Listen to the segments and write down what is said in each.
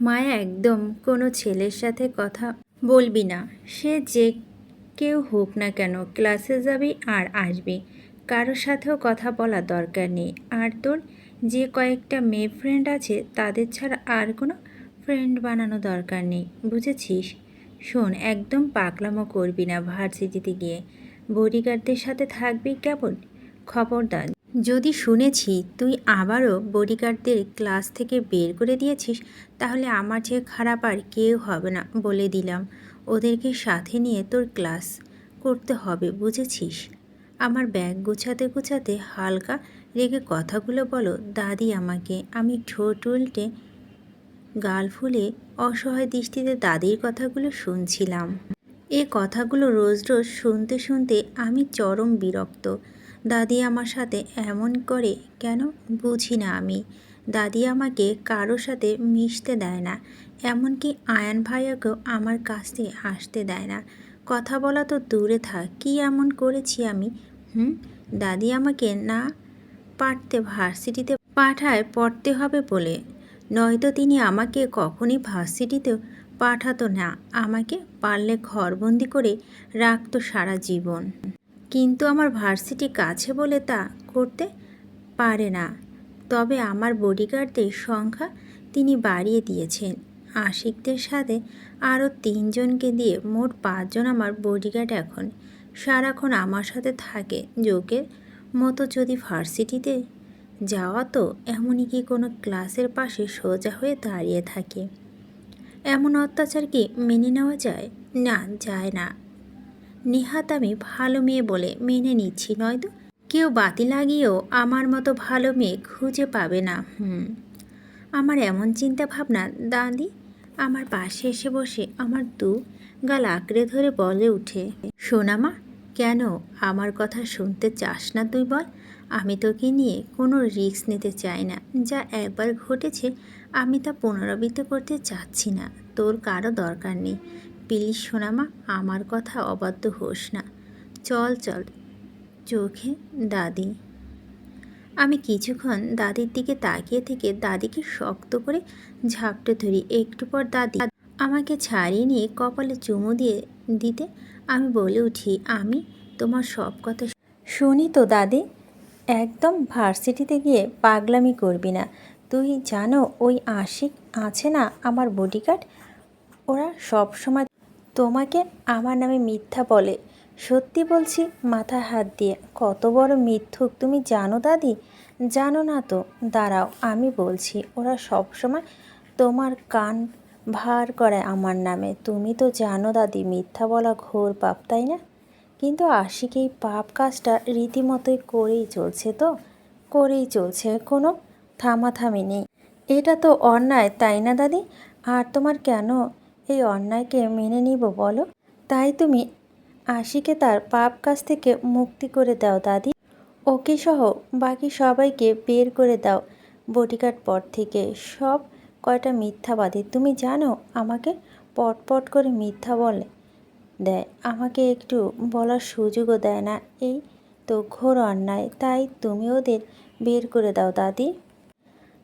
মায়া একদম কোনো ছেলের সাথে কথা বলবি না। সে যে কেউ হোক না কেন ক্লাসে যাবি আর আসবি। কারোর সাথেও কথা বলার দরকার নেই। আর তোর যে কয়েকটা মেয়ে ফ্রেন্ড আছে, তাদের ছাড়া আর কোনো ফ্রেন্ড বানানো দরকার নেই। বুঝেছিস? শোন, একদম পাকলামো করবি না ভার্সিটিতে গিয়ে। বডিগার্ডদের সাথে থাকবি কেবল খবরদার। যদি শুনেছি তুই আবারও বডিগার্ডদের ক্লাস থেকে বের করে দিয়েছিস, তাহলে আমার চেয়ে খারাপ আর কেউ হবে না বলে দিলাম। ওদেরকে সাথে নিয়ে তোর ক্লাস করতে হবে, বুঝেছিস? আমার ব্যাগ গুছাতে গুছাতে হালকা রেগে কথাগুলো বলো, দাদি আমাকে। আমি ঠোঁট উল্টে গাল ফুলে অসহায় দৃষ্টিতে দাদির কথাগুলো শুনছিলাম। এ কথাগুলো রোজ রোজ শুনতে শুনতে আমি চরম বিরক্ত। দাদি আমার সাথে এমন করে কেন বুঝি না আমি। দাদি আমাকে কারোর সাথে মিশতে দেয় না, এমনকি আয়ান ভাইয়াকেও আমার কাছ থেকে আসতে দেয় না। কথা বলা তো দূরে থাক, কী এমন করেছি আমি? হুম? দাদি আমাকে না পারতে ভার্সিটিতে পাঠায়, পড়তে হবে বলে। নয়তো তিনি আমাকে কখনই ভার্সিটিতেও পাঠাতো না, আমাকে পারলে ঘরবন্দি করে রাখতো সারা জীবন। কিন্তু আমার ভার্সিটি কাছে বলে তা করতে পারে না। তবে আমার বডিগার্ডদের সংখ্যা তিনি বাড়িয়ে দিয়েছেন। আশিকদের সাথে আরও তিনজনকে দিয়ে মোট পাঁচজন আমার বডিগার্ড এখন। সারাক্ষণ আমার সাথে থাকে। যোগের মতো যদি ভার্সিটিতে যাওয়া তো এমনই কি কোনো ক্লাসের পাশে সোজা হয়ে দাঁড়িয়ে থাকে? এমন অত্যাচার কি মেনে নেওয়া যায়? না যায় না। নেহাত আমি ভালো মেয়ে বলে মেনে নিচ্ছি নয়তো কেউ বাতি লাগিয়েও আমার মতো ভালো মেয়ে খুঁজে পাবে না, হুম। আমার এমন চিন্তা ভাবনা দাদি, আমার পাশে এসে বসে আমার দু গাল আঁকড়ে ধরে বলে উঠে সোনামা কেন আমার কথা শুনতে চাস না তুই বল? আমি তোকে নিয়ে কোনো রিস্ক নিতে চাই না, যা একবার ঘটেছে আমি তা পুনরাবৃত্তি করতে চাচ্ছি না, তোর কারও দরকার নেই। প্লিজ সোনামা, আমার কথা অবাধ্য হোস না। চল চল। চোখে দাদি। আমি কিছুক্ষণ দাদির দিকে তাকিয়ে থেকে দাদিকে শক্ত করে ঝাপটে ধরি। একটু পর দাদি আমাকে ছাড়িয়ে নিয়ে কপালে চুমু দিয়ে দিতে আমি বলে উঠি, আমি তোমার সব কথা শুনি তো দাদি। একদম ভার্সিটিতে গিয়ে পাগলামি করবি না। তুই জানো ওই আশিক আছে না আমার বডিগার্ড ওরা সব সময় তোমাকে আমার নামে মিথ্যা বলে। সত্যি বলছি মাথা হাত দিয়ে। কত বড় মিথ্যুক, তুমি জানো দাদি? জানো না তো। দাঁড়াও, আমি বলছি, ওরা সব সময় তোমার কান ভার করে আমার নামে। তুমি তো জানো দাদি, মিথ্যা বলা ঘোর পাপ, তাই না? কিন্তু আশিক এই পাপ কাজটা রীতিমতোই করেই চলছে তো? করেই চলছে, কোনো থামাথামি নেই। এটা তো অন্যায়, তাই না দাদি? আর তোমার কেন এই অন্যায়কে মেনে নিব, বলো। তাই তুমি আশিকে তার পাপ কাজ থেকে মুক্তি করে দাও, দাদি। ওকে সহ বাকি সবাইকে বের করে দাও বডিগার্ড পর থেকে। সব কয়টা মিথ্যাবাদী? তুমি জানো, আমাকে পটপট করে মিথ্যা বলে। দেয়, আমাকে একটু বলার সুযোগও দেয় না। এই তো ঘোর অন্যায়, তাই তুমি ওদের বের করে দাও, দাদি।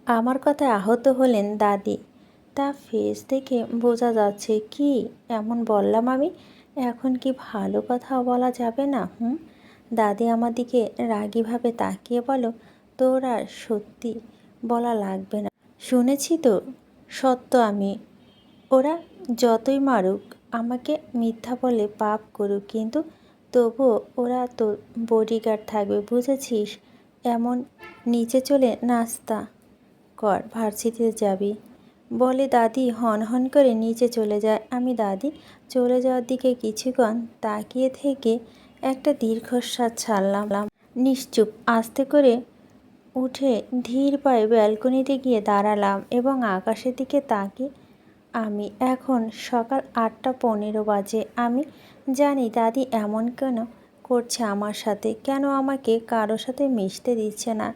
আমার কথায় আহত হলেন দাদি। তা ফেস দেখে বোঝা যাচ্ছে কি? এমন বললাম আমি? এখন কি ভালো কথা বলা যাবে না, হুম? দাদি আমার দিকে রাগিভাবে তাকিয়ে বলো তোর আর সত্যি বলা লাগবে না। শুনেছি তো, সত্য আমি। ওরা যতই মারুক, আমাকে মিথ্যা বলে পাপ করুক, কিন্তু তবুও ওরা তো বডিগার্ড থাকবে, বুঝেছিস? এমন নিচে চলে নাস্তা কর, ভার্সিটিতে যাবি। বলে, দাদি, হন হন করে নিচে চলে যায় আমি, দাদি, চলে যাওয়ার দিকে কিছুক্ষণ তাকিয়ে থেকে একটা দীর্ঘশ্বাস ছাড়লাম। নিশ্চুপ আস্তে করে উঠে ধীর পায়ে ব্যালকনিতে গিয়ে দাঁড়ালাম এবং আকাশের দিকে তাকিয়ে আমি, এখন সকাল আটটা পনেরো বাজে। আমি জানি দাদি এমন কেন করছে আমার সাথে। কেন আমাকে কারও সাথে মিশতে দিচ্ছে না?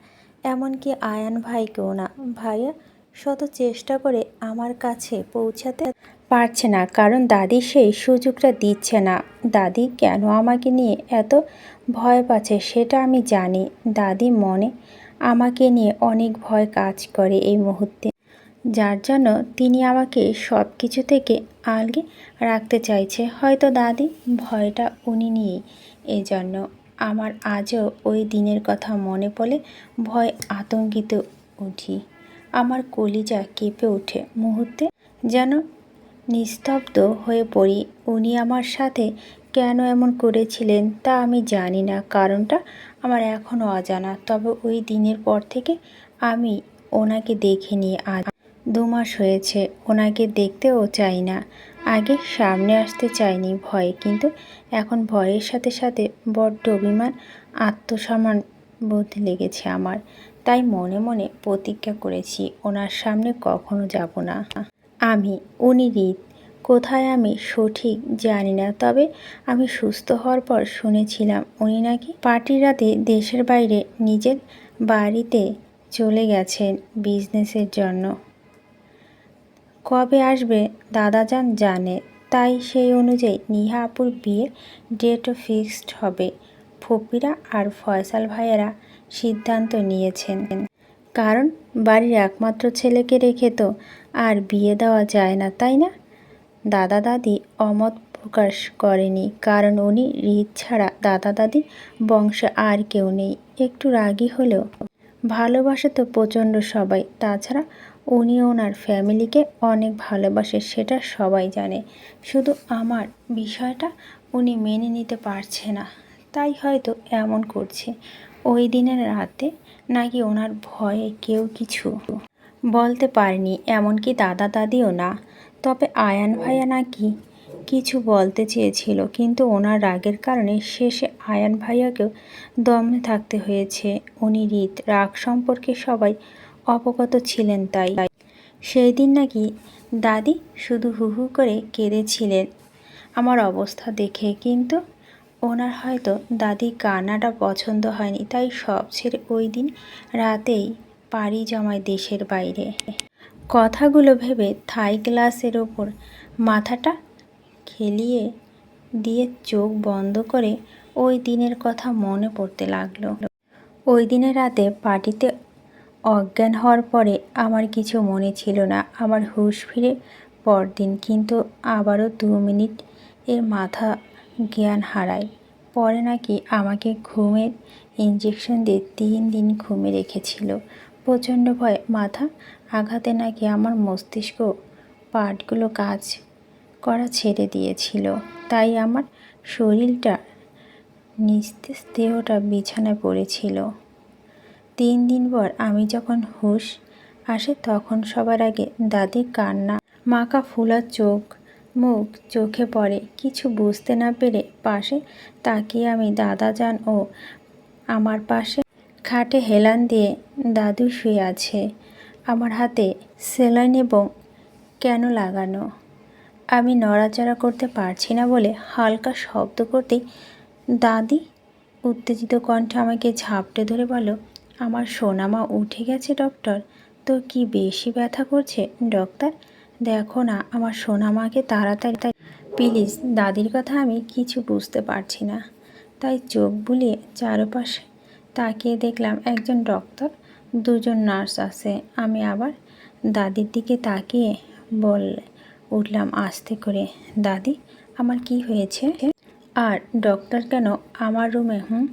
এমনকি আয়ান ভাইকেও না। ভাইয়া শত চেষ্টা করে আমার কাছে পৌঁছাতে পারছে না, কারণ দাদি সেই সুযোগটা দিচ্ছে না। দাদি কেন আমাকে নিয়ে এত ভয় পাচ্ছে সেটা আমি জানি। দাদি মনে আমাকে নিয়ে অনেক ভয় কাজ করে এই মুহূর্তে। যার জন্য তিনি আমাকে সব কিছু থেকে আলগে রাখতে চাইছে। হয়তো দাদি ভয়টা উনি নিয়েই। এজন্য আমার আজও ওই দিনের কথা মনে পড়লে ভয় আতঙ্কিত উঠি। আমার কলিজা কেঁপে ওঠে মুহূর্তে, যেন নিস্তব্ধ হয়ে পড়ি। উনি আমার সাথে কেন এমন করেছিলেন তা আমি জানি না, কারণটা আমার এখনও অজানা। তবে ওই দিনের পর থেকে আমি ওনাকে দেখিনি। আজ দু মাস হয়েছে, ওনাকে দেখতেও চাই না। আগে সামনে আসতে চাইনি ভয়ে, কিন্তু এখন ভয়ের সাথে সাথে বড্ড অভিমান, আত্মসম্মান বোধ লেগেছে আমার। তাই মনে মনে প্রতিজ্ঞা করেছি, ওনার সামনে কখনো যাব না। আমি, উনি রীত, কোথায় আমি সঠিক জানি না, তবে আমি সুস্থ হওয়ার পর শুনেছিলাম উনি নাকি পার্টির রাতে দেশের বাইরে নিজের বাড়িতে চলে গেছেন বিজনেসের জন্য। কবে আসবে দাদাজান জানে, তাই সেই অনুযায়ী নিহা আপুর বিয়ের ডেটও ফিক্সড হবে। ফুপিরা আর ফয়সাল ভাইয়েরা সিদ্ধান্ত নিয়েছেন। কারণ বাড়ির একমাত্র ছেলেকে রেখে তো আর বিয়ে দেওয়া যায় না, তাই না? দাদা দাদি অমত প্রকাশ করেনি, কারণ উনি রীত ছাড়া দাদা দাদি বংশে আর কেউ নেই। একটু রাগী হলেও। ভালোবাসে তো প্রচণ্ড সবাই, তাছাড়া উনি ওনার ফ্যামিলিকে অনেক ভালোবাসে, সেটা সবাই জানে। শুধু আমার বিষয়টা উনি মেনে নিতে পারছে না, তাই হয়তো এমন করছে। ওই দিনের রাতে নাকি ওনার ভয়ে কেউ কিছু বলতে পারেনি, এমনকি দাদা দাদিও না। তবে আয়ান ভাইয়া নাকি কিছু বলতে চেয়েছিল, কিন্তু ওনার রাগের কারণে শেষে আয়ান ভাইয়াকেও দমে থাকতে হয়েছে। উনি রীত, রাগ সম্পর্কে সবাই অবগত ছিলেন তাই। সেই দিন নাকি দাদি শুধু হু হু করে কেঁদেছিলেন। আমার অবস্থা দেখে কিন্তু ওনার হয়তো দাদি কান্নাটা পছন্দ হয়নি, তাই সব ছেড়ে ওই দিন রাতেই পাড়ি জমায় দেশের বাইরে। কথাগুলো ভেবে থাই গ্লাসের ওপর মাথাটা খেলিয়ে দিয়ে চোখ বন্ধ করে ওই দিনের কথা মনে পড়তে লাগল। ওই দিনের রাতে পার্টিতে অজ্ঞান হওয়ার পরে আমার কিছু মনে ছিল না, আমার হুঁশ ফিরে পরদিন, কিন্তু আবারও দু মিনিট এর মাথা জ্ঞান হারাই পরে নাকি আমাকে ঘুমের ইঞ্জেকশন দিয়ে তিন দিন ঘুমে রেখেছিল। প্রচণ্ড ভয় মাথা আঘাতে নাকি আমার মস্তিষ্ক পার্টগুলো কাজ করা ছেড়ে দিয়েছিল। তাই আমার শরীরটা নিস্তেজ দেহটা বিছানায় পড়েছিল। তিন দিন পর আমি যখন হুঁশ আসে তখন সবার আগে দাদির কান্না মাকা ফুলা চোখ মুখ চোখে পড়ে, কিছু বুঝতে না পেরে পাশে তাকিয়ে আমি দাদা যান ও আমার পাশে খাটে হেলান দিয়ে দাদু শুয়ে আছে। আমার হাতে সেলাইন এবং কেন লাগানো? আমি নড়াচড়া করতে পারছি না বলে হালকা শব্দ করতেই দাদি উত্তেজিত কণ্ঠে আমাকে ঝাপটে ধরে বলো আমার সোনামা উঠে গেছে, ডক্টর। তো কি বেশি ব্যথা করছে, ডক্টর? দেখো না, আমার সোনামাকে তাড়াতাড়ি তাই প্লিজ, দাদির কথা আমি কিছু বুঝতে পারছি না। তাই চোখ বুলিয়ে চারপাশে তাকিয়ে দেখলাম একজন ডক্টর, দুজন নার্স আছে। আমি আবার দাদির দিকে তাকিয়ে বল উঠলাম আস্তে করে, দাদি, আমার কি হয়েছে? আর, ডক্টর কেন আমার রুমে, হুম?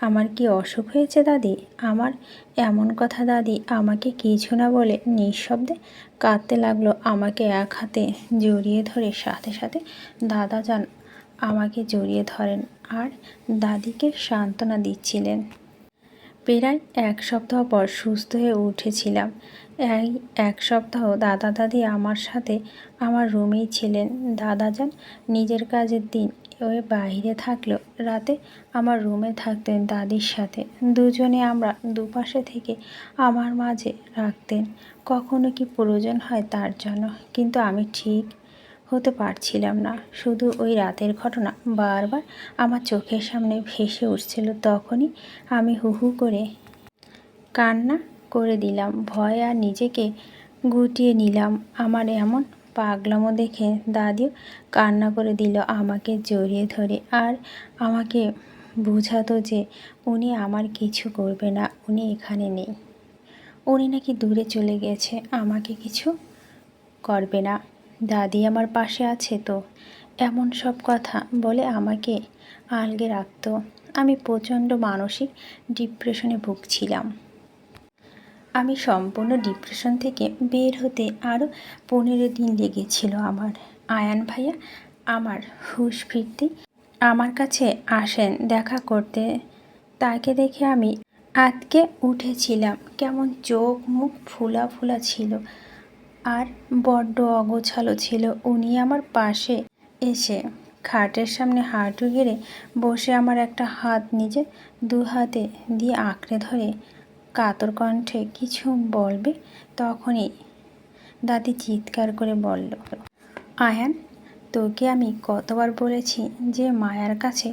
আমার কি অসুখ হয়েছে দাদি? আমার এমন কথা দাদি আমাকে কিছু না বলে নিঃশব্দে কাঁদতে লাগল আমাকে এক হাতে জড়িয়ে ধরে। সাথে সাথে দাদা যান আমাকে জড়িয়ে ধরেন আর দাদিকে সান্ত্বনা দিচ্ছিলেন। প্রায় এক সপ্তাহ পর সুস্থ হয়ে উঠেছিলাম। এই এক সপ্তাহ দাদা দাদি আমার সাথে আমার রুমেই ছিলেন। দাদা যান নিজের কাজের দিন ওই বাইরে থাকলেও রাতে আমার রুমে থাকতেন দাদির সাথে। দুজনে আমরা দুপাশে থেকে আমার মাঝে রাখতেন। কখনো কি প্রয়োজন হয় তার জন্য, কিন্তু আমি ঠিক হতে পারছিলাম না। শুধু ওই রাতের ঘটনা বারবার আমার চোখের সামনে ভেসে উঠছিল। তখনই আমি হু হু করে কান্না করে দিলাম। ভয় আর নিজেকে গুটিয়ে নিলাম। আমার এমন পাগলামো দেখে দাদিও কান্না করে দিল আমাকে জড়িয়ে ধরে। আর আমাকে বোঝাতো যে উনি আমার কিছু করবে না, উনি এখানে নেই। উনি নাকি দূরে চলে গেছে, আমাকে কিছু করবে না। দাদি আমার পাশে আছে তো। এমন সব কথা বলে আমাকে আলগে রাখতো। আমি প্রচণ্ড মানসিক ডিপ্রেশনে ভুগছিলাম। আমি সম্পূর্ণ ডিপ্রেশন থেকে বের হতে আরও পনেরো দিন লেগেছিল আমার। আয়ান ভাইয়া, আমার হুশ ফিরতে আমার কাছে আসেন দেখা করতে। তাকে দেখে আমি আতকে উঠেছিলাম। কেমন চোখ মুখ ফুলা ফুলা ছিল আর বড্ড অগোছালো ছিল। উনি আমার পাশে এসে খাটের সামনে হাঁটু গেড়ে বসে আমার একটা হাত নিজে দু হাতে দিয়ে আঁকড়ে ধরে কাতর কণ্ঠে কিছু বলবে? তখনই দাদি চিৎকার করে বলল, আয়ান, তোকে আমি কতবার বলেছি যে মায়ার কাছে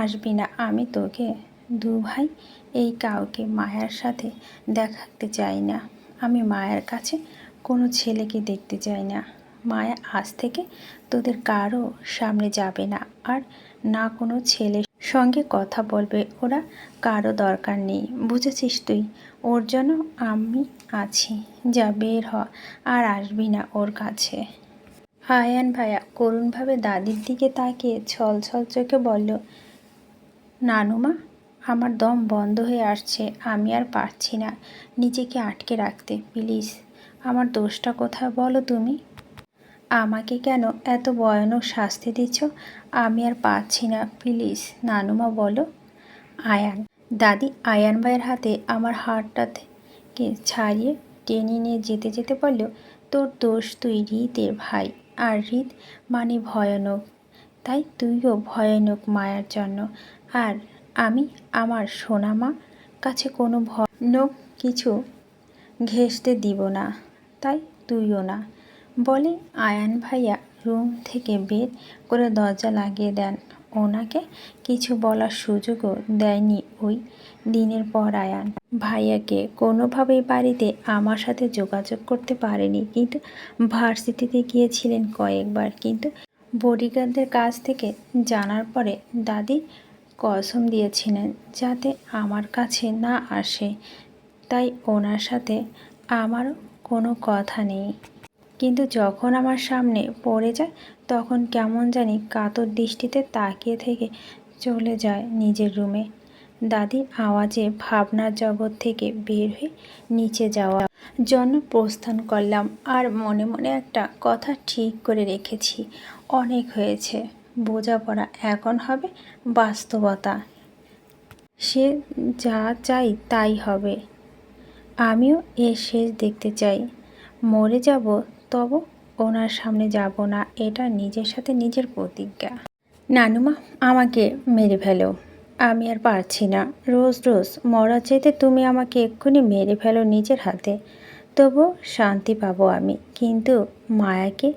আসবি না। আমি তোকে দু ভাই এই কাউকে মায়ার সাথে দেখাতে চাই না। আমি মায়ের কাছে কোনো ছেলেকে দেখতে চাই না। মায়া আজ থেকে তোদের কারও সামনে যাবে না। আর না কোনো ছেলের সঙ্গে কথা বলবে, ওরা কারও দরকার নেই। বুঝেছিস তুই? ওর জন্য আমি আছি। যা বের হ, আর আসবি না ওর কাছে। আয়ান ভাইয়া করুণভাবে দাদির দিকে তাকিয়ে ছল ছল চোখে বলল নানুমা আমার দম বন্ধ হয়ে আসছে, আমি আর পারছি না। নিজেকে আটকে রাখতে, প্লিজ। আমার দোষটা কোথায় বলো তুমি? আমাকে কেন এত ভয়ানক শাস্তি দিচ্ছ? আমি আর পাচ্ছি না, প্লিজ। নানুমা বলো। আয়ান, দাদি আয়ান ভাইয়ের হাতে আমার হাতটাকে ছাড়িয়ে টেনে নিয়ে যেতে যেতে বলল, তোর দোষ তুই রীতের ভাই, আর রীত মানে ভয়ানক। তাই তুইও ভয়ানক মায়ার জন্য। আর আমি আমার সোনামা কাছে কোনো ভয়ানক কিছু ঘেঁষতে দিব না। তাই তুইও না। বলে, আয়ান ভাইয়া, রুম থেকে বের করে দরজা লাগিয়ে দেন। ওনাকে কিছু বলার সুযোগও দেয়নি ওই দিনের পর আয়ান। ভাইয়াকে কোনোভাবেই বাড়িতে আমার সাথে যোগাযোগ করতে পারেনি। কিন্তু ভার্সিটিতে গিয়েছিলেন কয়েকবার। কিন্তু বডিগার্ডদের কাছ থেকে জানার পরে দাদি কসম দিয়েছিলেন যাতে আমার কাছে না আসে। তাই ওনার সাথে আমারও কোনো কথা নেই। কিন্তু যখন আমার সামনে পড়ে যায়, তখন কেমন জানি কাতর দৃষ্টিতে তাকিয়ে থেকে চলে যায় নিজের রুমে। দাদির আওয়াজে ভাবনার জগৎ থেকে বের হয়ে নিচে যাওয়া জন্য প্রস্থান করলাম আর মনে মনে একটা কথা ঠিক করে রেখেছি। অনেক হয়েছে, বোঝাপড়া এখন হবে বাস্তবতা। সে যা চাই তাই হবে। আমিও এর শেষ দেখতে চাই। মরে যাব তবু ওনার সামনে যাব না, এটা নিজের সাথে নিজের প্রতিজ্ঞা। নানুমা, আমাকে মেরে ফেলো। আমি আর পারছি না। রোজ রোজ মরা চাইতে তুমি আমাকে এক্ষুনি মেরে ফেলো নিজের হাতে। তবু শান্তি পাবো আমি, কিন্তু মায়াকে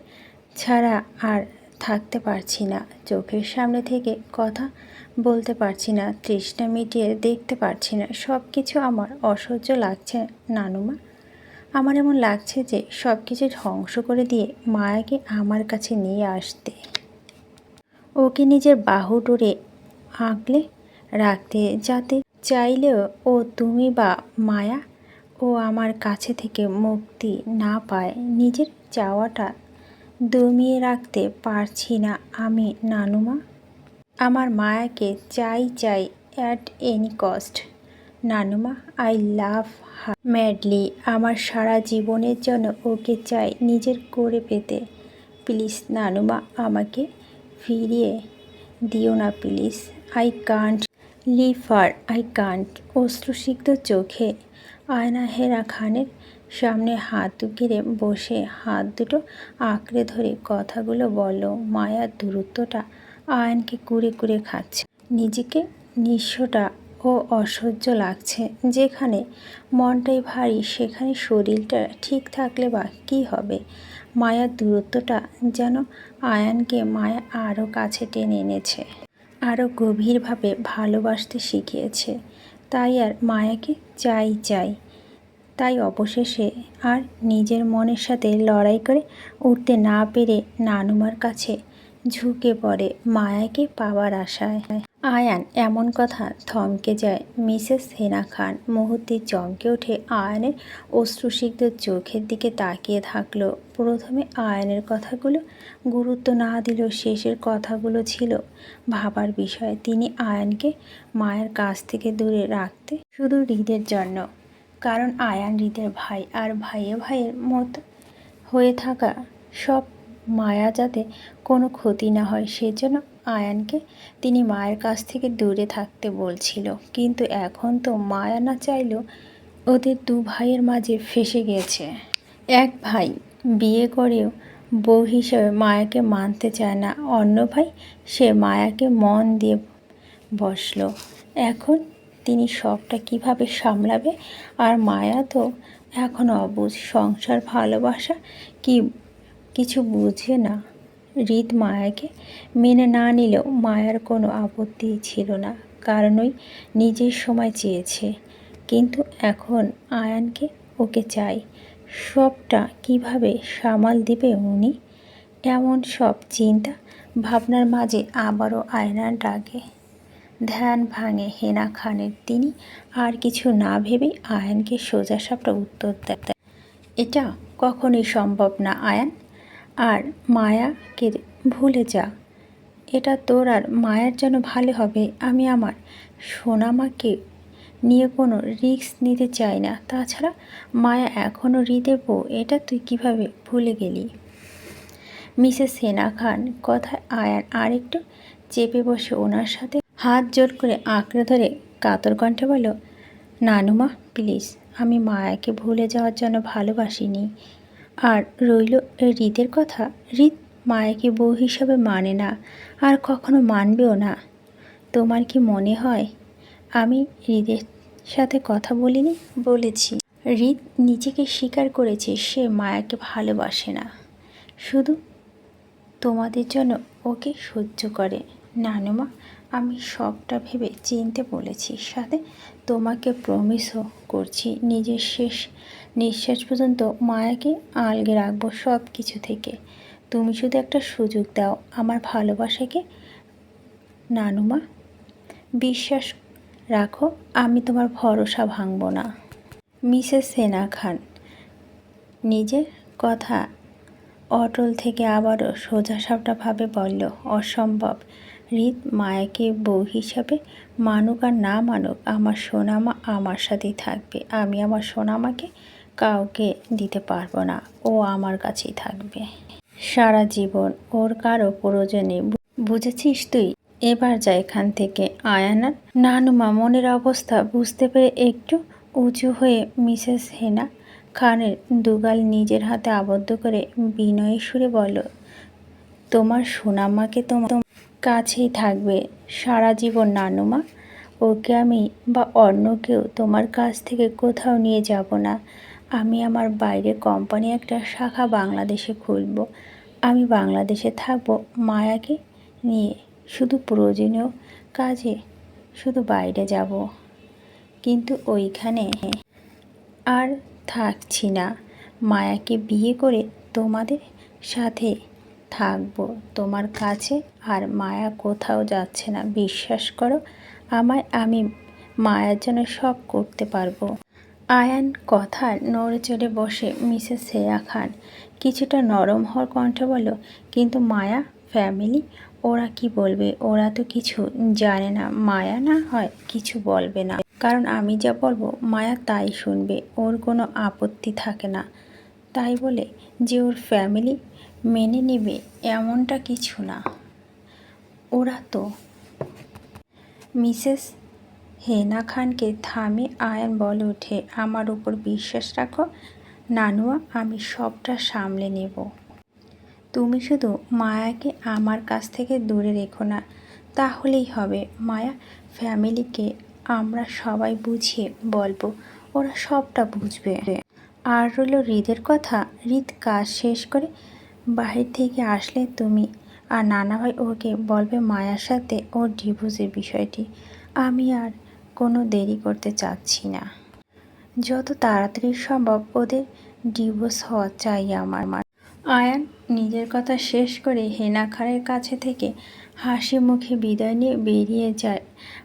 ছাড়া আর থাকতে পারছি না। চোখের সামনে থেকে কথা বলতে পারছি না, তৃষ্ণা মিটিয়ে দেখতে পারছি না। সব কিছু আমার অসহ্য লাগছে, নানুমা। আমার এমন লাগছে যে সব কিছু ধ্বংস করে দিয়ে মায়াকে আমার কাছে নিয়ে আসতে। ওকে নিজের বাহু ডোরে আঁকলে রাখতে, যাতে চাইলেও ও তুমি বা মায়া ও আমার কাছে থেকে মুক্তি না পায়। নিজের চাওয়াটা দমিয়ে রাখতে পারছি না আমি, নানুমা। আমার মায়াকে চাই চাই অ্যাট এনি কস্ট নানুমা আই লাভ ম্যাডলি আমার সারা জীবনের জন্য ওকে চাই নিজের করে পেতে। প্লিজ নানুমা, আমাকে ফিরিয়ে দিও না please. I can't leave far I can't অশ্রুসিক্ত চোখে আয়না হেরা খানের সামনে হাত ঘিরে বসে হাত দুটো আঁকড়ে ধরে কথাগুলো বলো মায়ার দূরত্বটা আয়নকে কুড়ে কুড়ে খাচ্ছে। নিজেকে নিঃস্বটা ও অসহ্য লাগছে। যেখানে মনটাই ভারী, সেখানে শরীরটা ঠিক থাকলে বা কী হবে? মায়ার দূরত্বটা যেন আয়ানকে মায়া আরও কাছে টেনে এনেছে। আরও গভীরভাবে ভালোবাসতে শিখিয়েছে। তাই আর মায়াকে চাই চাই। তাই অবশেষে আর নিজের মনের সাথে লড়াই করে উঠতে না পেরে নানুমার কাছে ঝুঁকে পড়ে মায়াকে পাওয়ার আশায়। আয়ান এমন কথা থমকে যায়। মিসেস হেনা খান মুহূর্তে চমকে ওঠে আয়নের অশ্রুসিক্ত চোখের দিকে তাকিয়ে থাকল। প্রথমে আয়নের কথাগুলো গুরুত্ব না দিলেও শেষের কথাগুলো ছিল ভাবার বিষয়। তিনি আয়নকে মায়ের কাছ থেকে দূরে রাখতে শুধু হৃদের জন্য, কারণ আয়ান হৃদের ভাই আর ভাইয়ে ভাইয়ের মতো হয়ে থাকা সব মায়া যাতে কোনো ক্ষতি না হয়, সেজন্য আয়ানকে তিনি মায়ের কাছ থেকে দূরে থাকতে বলছিল। কিন্তু এখন তো মায়া না চাইলেও ওদের দু ভাইয়ের মাঝে ফেসে গেছে। এক ভাই বিয়ে করেও বউ হিসেবে মায়াকে মানতে চায় না, অন্য ভাই সে মায়াকে মন দিয়ে বসল। এখন তিনি সবটা কীভাবে সামলাবে? আর মায়া তো এখন অবুঝ সংসার ভালোবাসা কি কিছু বুঝে না। হৃদ মায়াকে মেনে না নিলেও মায়ার কোনো আপত্তি ছিল না কারণ ওই নিজের সময় চেয়েছে। কিন্তু এখন আয়ানকে ওকে চাই। সবটা কীভাবে সামাল দিবে উনি? এমন সব চিন্তা ভাবনার মাঝে আবারও আয়নার ডাকে। ধ্যান ভাঙে হেনা খানের। তিনি আর কিছু না ভেবেই আয়ানকে সোজা সাপটা উত্তর দেয় এটা কখনোই সম্ভব না, আয়ান। আর মায়াকে ভুলে যা। এটা তোর আর মায়ের জন্য ভালো হবে, আমি আমার সোনামাকে নিয়ে কোনো রিস্ক নিতে চাই না। তাছাড়া মায়া এখনও হৃদের বউ এটা তুই কীভাবে ভুলে গেলি? মিসেস সেনা খান কথায় আয়ান আরেকটু চেপে বসে ওনার সাথে হাত জোর করে আঁকড়ে ধরে কাতর কণ্ঠে বলল, নানুমা, প্লিজ, আমি মায়াকে ভুলে যাওয়ার জন্য ভালোবাসিনি। আর রইল হৃদের কথা। হৃদ মায়াকে বউ হিসাবে মানে না, আর কখনো মানবেও না। তোমার কি মনে হয়? আমি হৃদের সাথে কথা বলিনি, বলেছি। হৃদ নিজেকে স্বীকার করেছে, সে মায়াকে ভালোবাসে না। শুধু তোমাদের জন্য ওকে সহ্য করে। নানুমা আমি সবটা ভেবে চিনতে বলেছি। সাথে তোমাকে প্রমিসও করছি, নিজের শেষ নিঃশ্বাস পর্যন্ত মায়াকে আলগে রাখব সব কিছু থেকে। তুমি শুধু একটা সুযোগ দাও আমার ভালোবাসাকে। নানুমা, বিশ্বাস রাখো, আমি তোমার ভরসা ভাঙব না। মিসেস সেনা খান, নিজের কথা অটল থেকে আবারও সোজাসাপটাভাবে বলল, অসম্ভব। হৃদ মায়াকে বউ হিসাবে মানুক আর না মানুক, আমার সোনামা আমার সাথেই থাকবে। আমি আমার সোনামাকে কাউকে দিতে পারব না, ও আমার কাছেই থাকবে। সারা জীবন ওর কারও প্রয়োজনে বুঝেছিস তুই? এবার যা এখান থেকে আয়ানার নানুমা মনের অবস্থা বুঝতে পেরে একটু উঁচু হয়ে মিসেস হেনা খানের দুগাল নিজের হাতে আবদ্ধ করে বিনয়ী সুরে বলো তোমার সোনামাকে তোমার কাছেই থাকবে। সারা জীবন নানুমা, ওকে আমি বা অন্য কেউ তোমার কাছ থেকে কোথাও নিয়ে যাব না। আমি আমার বাইরে কোম্পানি একটা শাখা বাংলাদেশে খুলব। আমি বাংলাদেশে থাকব মায়াকে নিয়ে। শুধু প্রয়োজনীয় কাজে, শুধু বাইরে যাব। কিন্তু ওইখানে আর থাকছি না। মায়াকে বিয়ে করে তোমাদের সাথে থাকব। তোমার কাছে আর মায়া কোথাও যাচ্ছে না। বিশ্বাস করো, আমায় আমি মায়ার জন্য সব করতে পারব। আয়ান কথা নড়ে চড়ে বসে মিসেস সেয়া খান। কিছুটা নরম হওয়ার কণ্ঠে বলো কিন্তু মায়া, ফ্যামিলি, ওরা কি বলবে? ওরা তো কিছু জানে না। মায়া না হয় কিছু বলবে না। কারণ আমি যা বলব, মায়া তাই শুনবে। ওর কোনো আপত্তি থাকে না। তাই বলে যে ওর ফ্যামিলি মেনে নেবে এমনটা কিছু না। ওরা তো। মিসেস হেনা খানকে থামে আয়ন বলে ওঠে, আমার উপর বিশ্বাস রাখো, নানুয়া, আমি সবটা সামলে নেব। তুমি শুধু মায়াকে আমার কাছ থেকে দূরে রেখো না, তাহলেই হবে। মায়া ফ্যামিলিকে আমরা সবাই বুঝিয়ে বলব, ওরা সবটা বুঝবে। আর রইল হৃদের কথা। হৃদ কাজ শেষ করে বাহির থেকে আসলে তুমি আর নানা ভাই ওকে বলবে মায়ার সাথে ওর ডিভোর্সের বিষয়টি। আমি আর কোনো দেরি করতে চাচ্ছি না। যত তাড়াতাড়ি সম্ভব ওদের ডিভোর্স হওয়া চাই আমার মা। আয়ান নিজের কথা শেষ করে হেনা খানের কাছে থেকে হাসি মুখে বিদায় নিয়ে বেরিয়ে যায়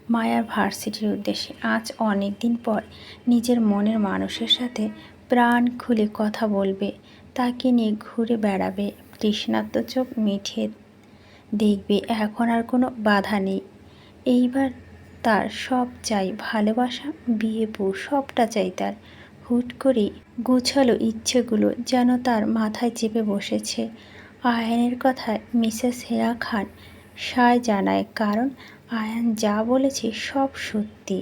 মায়ার ভার্সিটির উদ্দেশ্যে। আজ অনেক দিন পর নিজের মনের মানুষের সাথে প্রাণ খুলে কথা বলবে তাকে নিয়ে ঘুরে বেড়াবে। তৃষ্ণাত্ম চোখ মিঠে দেখবে, এখন আর কোনো বাধা নেই। এইবার তার সব চাই, ভালোবাসা, বিয়ে, বউ, সবটা চাই তার। হুট করেই গোছালো ইচ্ছেগুলো যেন তার মাথায় চেপে বসেছে। আয়ানের কথায় মিসেস হেরা খান সায় জানায়, কারণ আয়ান যা বলেছে সব সত্যি।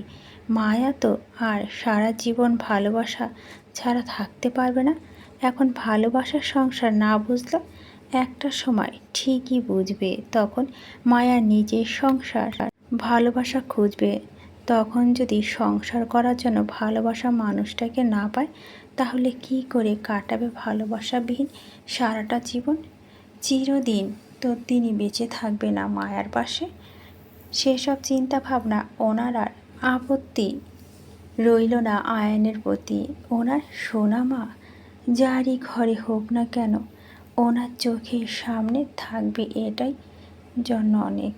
মায়া তো আর সারা জীবন ভালোবাসা ছাড়া থাকতে পারবে না। এখন ভালোবাসার সংসার না বুঝলে একটা সময় ঠিকই বুঝবে। তখন মায়া নিজের সংসার ভালোবাসা খুঁজবে। তখন যদি সংসার করার জন্য ভালোবাসা মানুষটাকে না পায়, তাহলে কি করে কাটাবে ভালোবাসাবিহীন সারাটা জীবন? চিরদিন তো তিনি বেঁচে থাকবে না মায়ার পাশে। সেসব চিন্তা ভাবনা ওনার আর আপত্তি রইল না আয়নের প্রতি। ওনার সোনা মা যারই ঘরে হোক না কেন ওনার চোখের সামনে থাকবে এটাই জন্য অনেক।